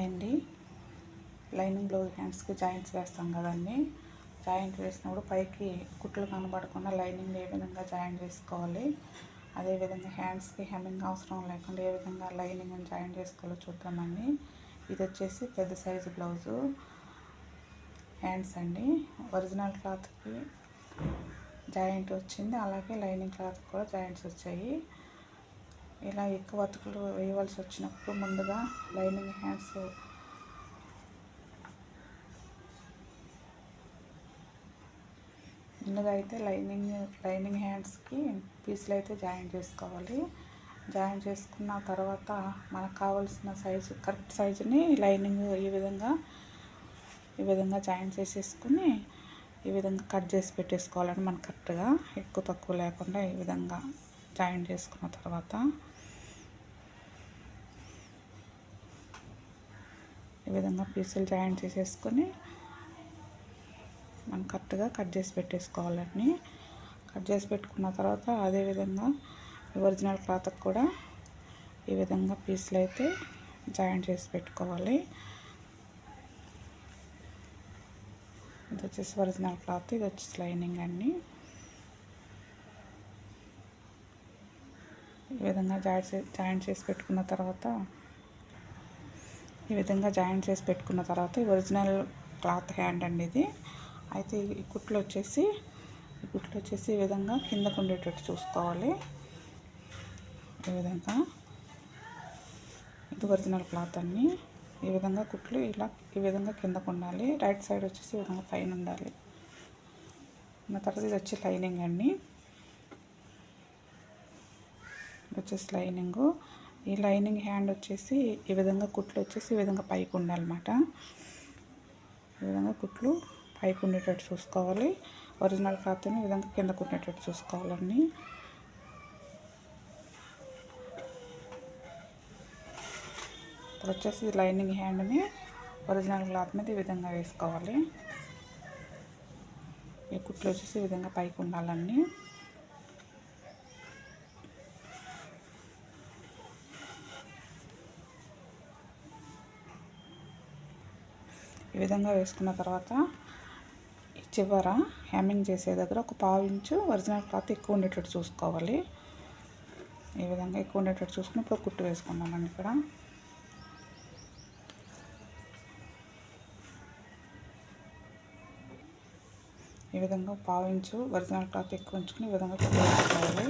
ఉన్నాయండి. అండి lining blouse హ్యాండ్స్కి జాయింట్స్ వేస్తాం కదండి. జాయింట్ వేసినప్పుడు పైకి కుట్లు కనబడకుండా లైనింగ్ ఏ విధంగా జాయింట్ చేసుకోవాలి అదేవిధంగా హ్యాండ్స్కి హెమ్మింగ్ అవసరం లేకుండా ఏ విధంగా లైనింగ్ జాయింట్ చేసుకోవాలో చూద్దామండి. ఇది వచ్చేసి పెద్ద సైజు బ్లౌజు. హ్యాండ్స్ అండి. ఒరిజినల్ క్లాత్కి జాయింట్ వచ్చింది. అలాగే లైనింగ్ క్లాత్ కూడా జాయింట్స్ వచ్చాయి. ఇలా ఎక్కువ అతుకులు వేయవలసి వచ్చినప్పుడు ముందుగా లైనింగ్ హ్యాండ్స్ ముందుగా అయితే లైనింగ్ లైనింగ్ హ్యాండ్స్కి పీసులు అయితే జాయిన్ చేసుకోవాలి. జాయిన్ చేసుకున్న తర్వాత మనకు కావాల్సిన సైజు కరెక్ట్ సైజుని లైనింగ్ ఈ విధంగా ఈ విధంగా జాయిన్ చేసేసుకుని ఈ విధంగా కట్ చేసి పెట్టేసుకోవాలని మనం కరెక్ట్గా ఎక్కువ తక్కువ లేకుండా ఈ విధంగా జాయిన్ చేసుకున్న తర్వాత ఈ విధంగా పీసులు జాయిన్ చేసేసుకొని మనం కరెక్ట్గా కట్ చేసి పెట్టేసుకోవాలని కట్ చేసి పెట్టుకున్న తర్వాత అదేవిధంగా ఒరిజినల్ క్లాత్కి కూడా ఈ విధంగా పీసులు అయితే జాయిన్ చేసి పెట్టుకోవాలి. ఇది వచ్చేసి ఒరిజినల్ క్లాత్ ఇది వచ్చేసి లైనింగ్ అండి ఈ విధంగా జాయిన్ జాయిన్ చేసి పెట్టుకున్న తర్వాత ఈ విధంగా జాయిన్ చేసి పెట్టుకున్న తర్వాత ఒరిజినల్ క్లాత్ హ్యాండ్ అండి ఇది. అయితే ఈ కుట్లు వచ్చేసి ఈ కుట్లు వచ్చేసి ఈ విధంగా కిందకు ఉండేటట్టు చూసుకోవాలి. ఈ విధంగా ఇది ఒరిజినల్ క్లాత్ అన్ని ఈ విధంగా కుట్లు ఇలా ఈ విధంగా కిందకు ఉండాలి. రైట్ సైడ్ వచ్చేసి ఈ విధంగా పైన ఉండాలి. ఉన్న తర్వాత ఇది వచ్చి లైనింగ్ అండి. వచ్చేసి లైనింగు. ఈ లైనింగ్ హ్యాండ్ వచ్చేసి ఈ విధంగా కుట్లు వచ్చేసి ఈ విధంగా పైకి ఉండాలన్నమాట. ఈ విధంగా కుట్లు పైకి ఉండేటట్టు చూసుకోవాలి. ఒరిజినల్ క్లాత్ని ఈ విధంగా కిందకు ఉండేటట్టు చూసుకోవాలండి ఇప్పుడు వచ్చేసి లైనింగ్ హ్యాండ్ని ఒరిజినల్ క్లాత్ మీద ఈ విధంగా వేసుకోవాలి. ఈ కుట్లు వచ్చేసి ఈ విధంగా పైకి ఉండాలండి ఈ విధంగా వేసుకున్న తర్వాత చివర హ్యామింగ్ చేసే దగ్గర ఒక పావు ఇంచు ఒరిజినల్ క్లాత్ ఎక్కువ ఉండేటట్టు చూసుకోవాలి. ఈ విధంగా ఎక్కువ ఉండేటట్టు చూసుకుని ఇప్పుడు కుట్టు వేసుకున్నామండి ఇక్కడ. ఈ విధంగా పావు ఇంచు ఒరిజినల్ క్లాత్ ఎక్కువ ఉంచుకుని ఈ విధంగా కుట్టు వేసుకోవాలి.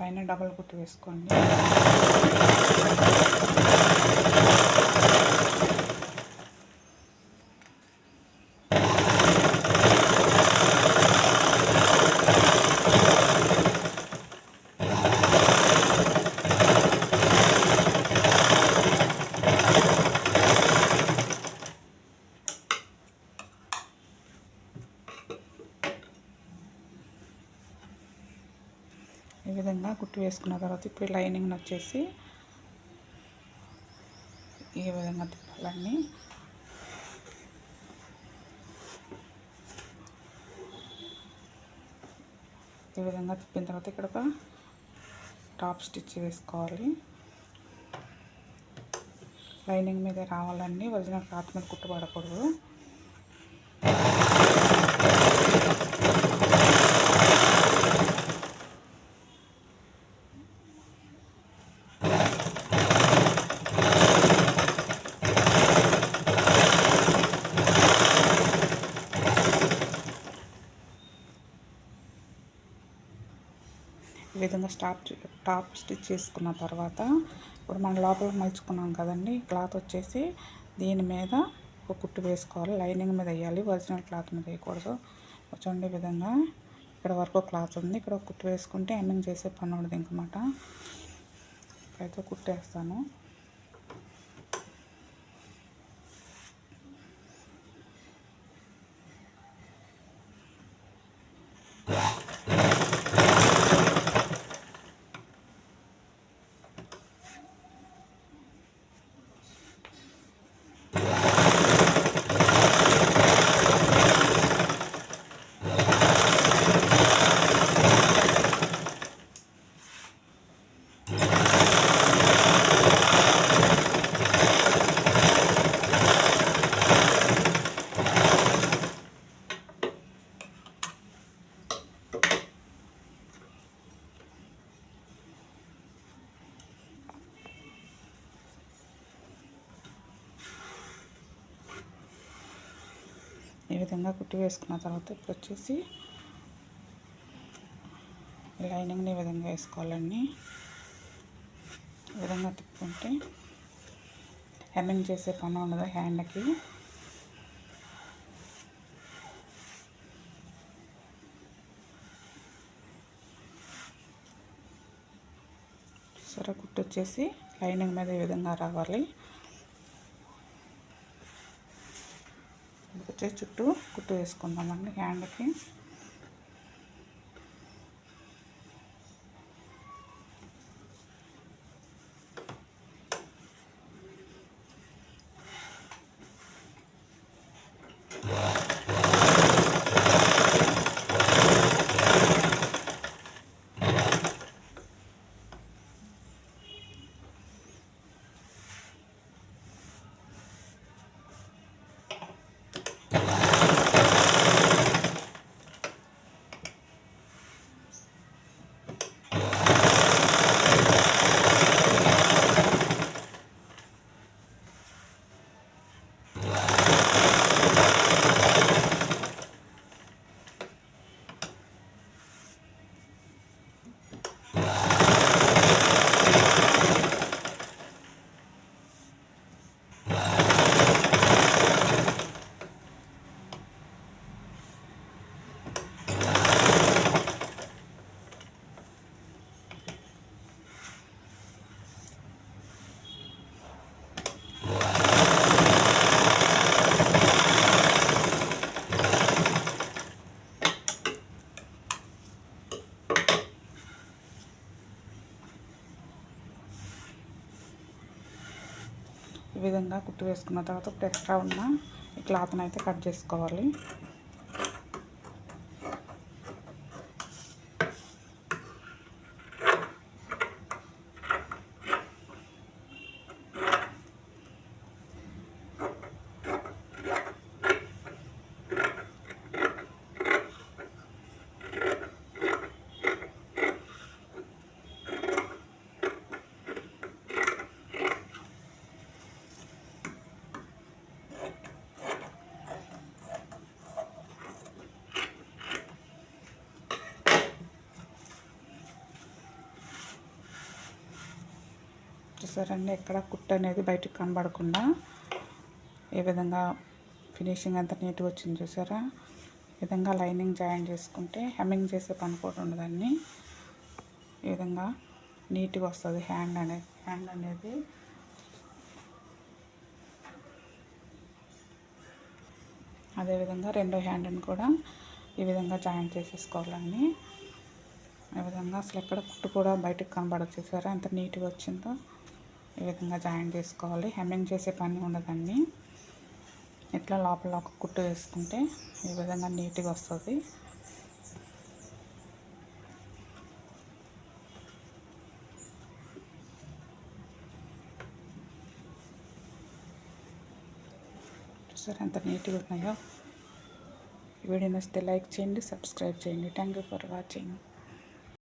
పైన డబల్ కుట్టు వేసుకోండి ఈ విధంగా కుట్టు వేసుకున్న తర్వాత ఇప్పుడు లైనింగ్ వచ్చేసి ఏ విధంగా తిప్పాలండి. ఈ విధంగా తిప్పిన తర్వాత ఇక్కడ ఒక టాప్ స్టిచ్ వేసుకోవాలి. లైనింగ్ మీద రావాలండి ఒరిజినల్ క్లాత్ మీద కుట్టుపడకూడదు ఈ విధంగా స్టాప్ టాప్ స్టిచ్ చేసుకున్న తర్వాత ఇప్పుడు మనం లోపల మలుచుకున్నాం కదండి క్లాత్ వచ్చేసి దీని మీద ఒక కుట్టు వేసుకోవాలి. లైనింగ్ మీద వేయాలి ఒరిజినల్ క్లాత్ మీద వేయకూడదు. చూడండి విధంగా ఇక్కడ వరకు క్లాత్ ఉంది. ఇక్కడ కుట్టు వేసుకుంటే ఎండింగ్ చేసే పని ఉండదు ఇంకమాట అయితే కుట్టేస్తాను. ఈ విధంగా కుట్టి వేసుకున్న తర్వాత ఇప్పుడు వచ్చేసి లైనింగ్ని ఈ విధంగా వేసుకోవాలండి. ఈ విధంగా తిప్పుకుంటే హెమ్మింగ్ చేసే పని ఉండదు హ్యాండ్కి. సరే కుట్టు వచ్చేసి లైనింగ్ మీద ఈ విధంగా రావాలి. వచ్చే చుట్టూ కుట్టు వేసుకుందామండి హ్యాండ్కి. ఈ విధంగా కుట్టు వేసుకున్న తర్వాత ఇప్పుడు ఎక్స్ట్రా ఉన్న ఈ క్లాత్ని అయితే కట్ చేసుకోవాలి. చూసారండి ఎక్కడ కుట్ట అనేది బయటకు కనబడకుండా ఏ విధంగా ఫినిషింగ్ అంత నీట్గా వచ్చింది చూసారా? ఈ విధంగా లైనింగ్ జాయిన్ చేసుకుంటే హెమ్మింగ్ చేసే పని కూడా ఉండదండి. ఈ విధంగా నీట్గా వస్తుంది హ్యాండ్ అనేది హ్యాండ్ అనేది. అదేవిధంగా రెండో హ్యాండ్ని కూడా ఈ విధంగా జాయిన్ చేసేసుకోవాలండి. ఈ విధంగా అసలు ఎక్కడ కుట్టు కూడా బయటకు కనబడదు చూసారా? ఎంత నీట్గా వచ్చిందో. ఈ విధంగా జాయిన్ చేసుకోవాలి. హెమ్మింగ్ చేసే పని ఉండదండి. ఇట్లా లోపల ఒక కుట్టు వేసుకుంటే ఈ విధంగా నీట్గా వస్తుంది. సరే ఎంత నీట్గా ఉన్నాయో? వీడియో నచ్చితే లైక్ చేయండి సబ్స్క్రైబ్ చేయండి. Thank you for watching.